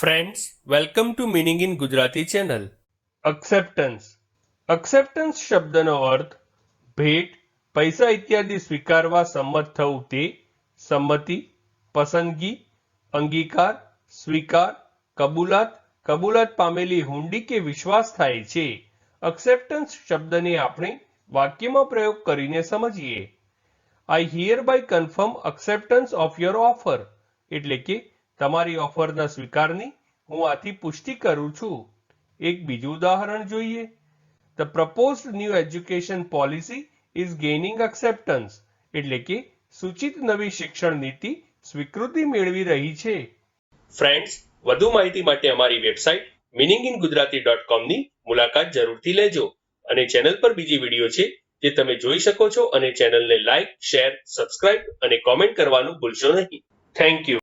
Friends welcome to meaning in Gujarati channel acceptance acceptance શબ્દનો અર્થ ભેટ, પૈસા ઇત્યાદિ સ્વીકારવા સંમત થવું તે સંમતિ, પસંદગી, અંગીકાર, સ્વીકાર, કબૂલાત કબૂલાત પામેલી હુંડી કે વિશ્વાસ થાય છે. એક્સેપ્ટન્સ શબ્દને આપણે વાક્યમાં પ્રયોગ કરીને સમજીએ. I hereby confirm acceptance of your offer એટલે કે તમારી ઓફરના સ્વીકારની હું આથી પુષ્ટિ કરું છું. એક બીજું ઉદાહરણ જોઈએ. The proposed new education policy is gaining acceptance એટલે કે સૂચિત નવી શિક્ષણ નીતિ સ્વીકૃતિ મેળવી રહી છે. ફ્રેન્ડ્સ વધુ માહિતી માટે અમારી website meaning in Gujarati dot કોમની મુલાકાત જરૂરથી લેજો અને ચેનલ પર બીજી વીડિયો છે જે તમે જોઈ શકો છો અને ચેનલને લાઇક શેર સબસ્ક્રાઇબ અને કોમેન્ટ કરવાનું ભૂલશો નહીં. Thank you